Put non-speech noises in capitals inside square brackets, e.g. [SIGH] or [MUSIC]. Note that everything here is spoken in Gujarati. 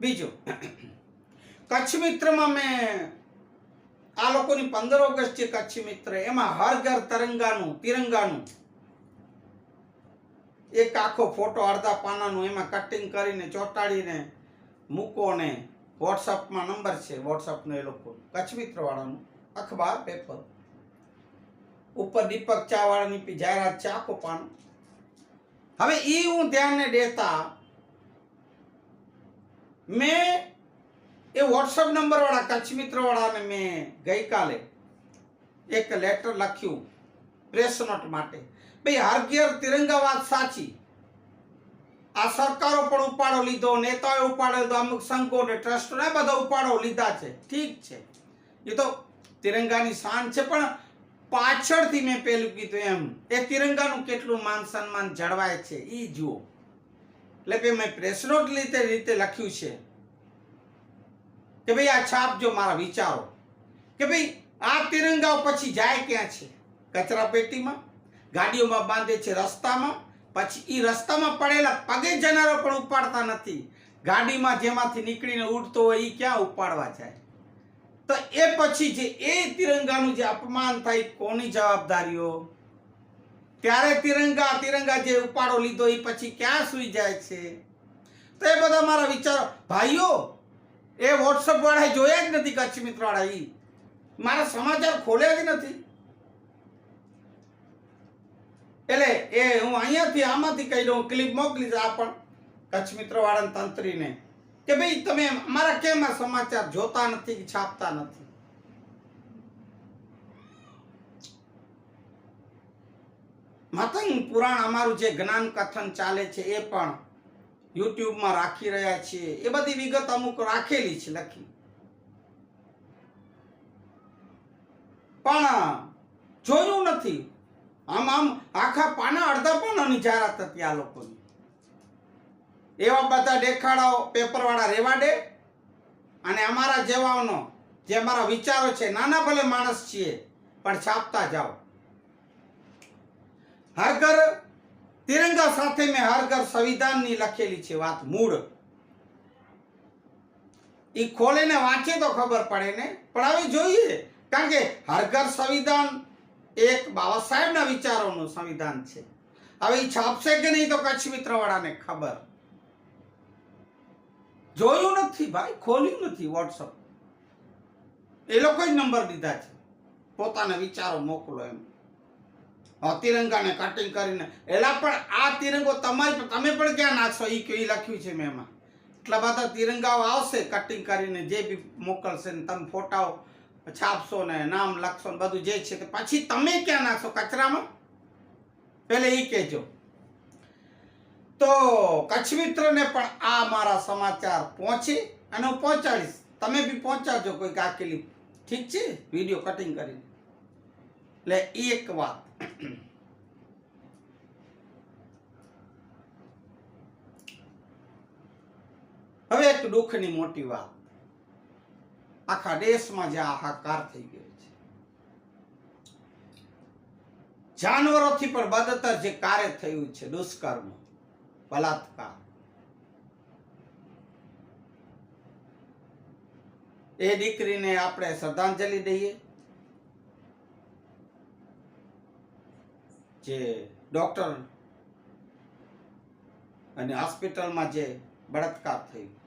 બીજું કચ્છ મિત્રમાં મેં આ લોકોની પંદર ઓગસ્ટ છે કચ્છ મિત્ર એમાં હર ઘર તરંગાનું તિરંગાનું એક આખો ફોટો અડધા પાનાનું એમાં કટિંગ કરીને ચોંટાડીને મૂકો ને વોટ્સઅપમાં નંબર છે વોટ્સઅપનો એ લોકો કચ્છ મિત્ર વાળાનું અખબાર પેપર ઉપર દીપક ચા વાળાની પી જાહેરાત છે આખો પાનું હવે એ હું ધ્યાનને દેતા મેં એ વોટ્સઅપ નંબરવાળા કચ્છ મિત્રવાળાને મેં ગઈકાલે એક લેટર લખ્યું પ્રેસ નોટ માટે. ભાઈ હરઘેર તિરંગા વાત સાચી. આ સરકારો પણ ઉપાડો લીધો, નેતાઓએ ઉપાડો લીધો, અમુક સંઘો ને ટ્રસ્ટોને બધા ઉપાડો લીધા છે. ઠીક છે. એ તો તિરંગાની શાન છે, પણ પાછળથી મેં પેલું કીધું એમ, એ તિરંગાનું કેટલું માન સન્માન જળવાય છે એ જુઓ. એટલે કે મેં પ્રેસનોટ લીધે રીતે લખ્યું છે કે ભાઈ આ છાપજો મારા વિચારો, કે ભાઈ આ તિરંગાઓ પછી જાય ક્યાં છે? કચરા પેટીમાં, ગાડીઓમાં બાંધે છે રસ્તામાં, પછી એ રસ્તામાં પડેલા પગે જનારો પણ ઉપાડતા નથી. ગાડીમાં જેમાંથી નીકળીને ઉડતો હોય એ ક્યાં ઉપાડવા જાય? તો એ પછી જે એ તિરંગાનું જે અપમાન થાય, કોની જવાબદારીઓ? ત્યારે તિરંગા તિરંગા જે ઉપાડો લીધો એ પછી ક્યાં સુઈ જાય છે? તો એ બધા મારા વિચારો. ભાઈઓ, એ વોટ્સઅપ વાળા જોયા જ નથી કચ્છ મિત્ર વાળા મારા સમાચાર ખોલ્યા જ નથી. એટલે એ હું અહીંયાથી આમાંથી કહી દઉં ક્લિપ મોકલી આ પણ કચ્છ મિત્ર વાળા તંત્રીને. કે ભાઈ તમે મારા કેમ સમાચાર જોતા નથી કે છાપતા નથી? માતંગ પુરાણ અમારું જે જ્ઞાન કથન ચાલે છે એ પણ યુટ્યુબમાં રાખી રહ્યા છીએ. એ બધી વિગત અમુક રાખેલી છે લખી. પણ જોયું નથી. આમ આમ આખા પાના અડધા પાનાની જાહેરાત હતી આ લોકોની. એવા બધા દેખાડાઓ પેપરવાળા રેવા દે અને અમારા જેવાઓનો જે અમારા વિચારો છે, નાના ભલે માણસ છીએ, પણ છાપતા જાઓ. હર ઘર તિરંગા સાથે મેં હર ઘર સંવિધાનની લખેલી છે વાત મૂળ. એ ખોલીને વાંચે તો ખબર પડે ને? પણ હવે જોઈએ, કારણ કે હર ઘર સંવિધાન એક બાબા સાહેબના વિચારોનું સંવિધાન છે. હવે એ છાપશે કે નહીં તો કચ્છ મિત્રવાળાને ખબર. જોયું નથી ભાઈ, ખોલ્યું નથી વોટ્સઅપ. એ લોકો જ નંબર દીધા છે. પોતાના વિચારો મોકલો એમ. તિરંગાને કટિંગ કરીને. એલા પણ આ તિરંગો તમારી તમે પણ ક્યાં નાખશો? એ એ લખ્યું છે મેં એમાં. એટલા બધા તિરંગાઓ આવશે કટિંગ કરીને, જે બી મોકલશે ને તમે ફોટાઓ છાપશો ને નામ લખશો ને બધું જે છે તે પછી તમે ક્યાં નાખશો કચરામાં? પહેલે એ કહેજો. તો કચ્છ મિત્રને પણ આ મારા સમાચાર પહોંચે અને હું પહોંચાડીશ. તમે બી પહોંચાડજો કોઈ કાકેલી. ઠીક છે? વીડિયો કટિંગ કરીને. એટલે એક વાત. [CLEARS THROAT] હવે એક દુઃખની મોટી વાત. આખા દેશમાં જે હાહાકાર થઈ ગયો છે. જાનવરોથી પણ બદતર જે કાર્ય થયું છે, દુષ્કર્મ, બલાત્કાર. એ દીકરીને આપણે શ્રદ્ધાંજલિ દઈએ. જે ડોક્ટર અને હોસ્પિટલમાં જે બળાત્કાર થયું.